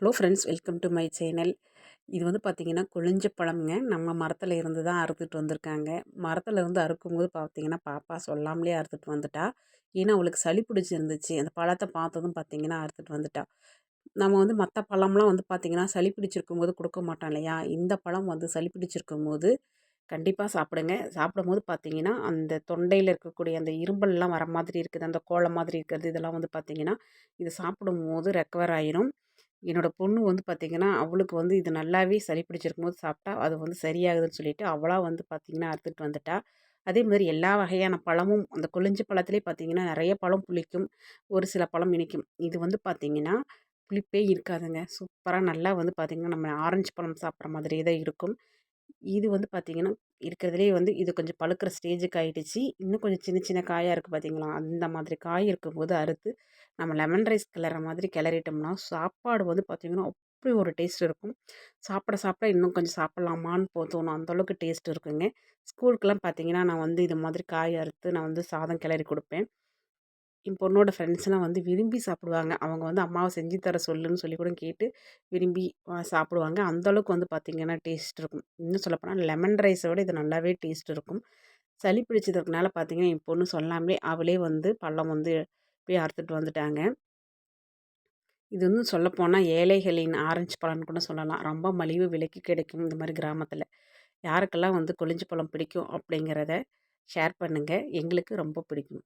Hello friends welcome to my channel. இது வந்து பார்த்திங்கன்னா கொழிஞ்ச பழம்ங்க. நம்ம மரத்தில் இருந்து தான் அறுத்துட்டு வந்திருக்காங்க. மரத்தில் இருந்து அறுக்கும்போது பார்த்திங்கன்னா பாப்பா சொல்லாமலே அறுத்துட்டு வந்துட்டா. ஏன்னா அவளுக்கு சளி பிடிச்சிருந்துச்சு. அந்த பழத்தை பார்த்ததும் பார்த்திங்கன்னா அறுத்துட்டு வந்துட்டா. நம்ம வந்து மற்ற பழம்லாம் வந்து பார்த்திங்கன்னா சளி பிடிச்சிருக்கும் போது கொடுக்க மாட்டோம் இல்லையா? இந்த பழம் வந்து சளி பிடிச்சிருக்கும் போது கண்டிப்பாக சாப்பிடுங்க. சாப்பிடும்போது பார்த்தீங்கன்னா அந்த தொண்டையில் இருக்கக்கூடிய அந்த இரும்பல்லாம் வர மாதிரி இருக்குது. அந்த கோலம் மாதிரி இருக்கிறது இதெல்லாம் வந்து பார்த்திங்கன்னா இது சாப்பிடும்போது ரெக்கவர் ஆயிரும். என்னோடய பொண்ணு வந்து பார்த்திங்கன்னா அவளுக்கு வந்து இது நல்லாவே சளி பிடிச்சிருக்கும் போது சாப்பிட்டா அது வந்து சரியாகுதுன்னு சொல்லிட்டு அவளாக வந்து பார்த்திங்கன்னா அறுத்துட்டு வந்துட்டா. அதே மாதிரி எல்லா வகையான பழமும் அந்த கொழிஞ்சி பழத்துலேயே பார்த்திங்கன்னா நிறைய பழம் புளிக்கும். ஒரு சில பழம் இனிக்கும். இது வந்து பார்த்திங்கன்னா புளிப்பே இருக்காதுங்க. சூப்பராக நல்லா வந்து பார்த்திங்கன்னா நம்ம ஆரஞ்சு பழம் சாப்பிட்ற மாதிரியே தான் இருக்கும். இது வந்து பார்த்திங்கன்னா இருக்கிறதுலே வந்து இது கொஞ்சம் பழுக்கிற ஸ்டேஜுக்கு ஆகிடுச்சி இன்னும் கொஞ்சம் சின்ன சின்ன காயாக இருக்குது பார்த்திங்களா அந்த மாதிரி காய் இருக்கும்போது அறுத்து நம்ம லெமன் ரைஸ் கிளற மாதிரி கிளறிட்டோம்னா சாப்பாடு வந்து பார்த்திங்கன்னா அப்படி ஒரு டேஸ்ட் இருக்கும். சாப்பிட சாப்பிட இன்னும் கொஞ்சம் சாப்பிட்லாமான்னு போ தோணும். அந்தளவுக்கு டேஸ்ட் இருக்குங்க. ஸ்கூலுக்கெலாம் பார்த்திங்கன்னா நான் வந்து இது மாதிரி காய் அறுத்து நான் வந்து சாதம் கிளறி கொடுப்பேன். என் பொண்ணோட ஃப்ரெண்ட்ஸ்லாம் வந்து விரும்பி சாப்பிடுவாங்க. அவங்க வந்து அம்மாவை செஞ்சு தர சொல்லுன்னு சொல்லி கூட கேட்டு விரும்பி சாப்பிடுவாங்க. அந்தளவுக்கு வந்து பார்த்திங்கன்னா டேஸ்ட் இருக்கும். இன்னும் சொல்லப்போனால் லெமன் ரைஸை விட இது நல்லாவே டேஸ்ட் இருக்கும். சளி பிடிச்சதுக்குனால பார்த்திங்கன்னா என் பொண்ணு சொல்லாமலே அவளே வந்து பள்ளம் வந்து போய் அறுத்துட்டு வந்துட்டாங்க. இது வந்து சொல்லப்போனால் ஏழைகளின் ஆரஞ்சு பழம்னு கூட சொல்லலாம். ரொம்ப மலிவு விலைக்கு கிடைக்கும் இந்த மாதிரி கிராமத்தில். யாருக்கெல்லாம் வந்து கொளிஞ்சு பழம் பிடிக்கும் அப்படிங்கிறத ஷேர் பண்ணுங்கள் எங்களுக்கு ரொம்ப பிடிக்கும்.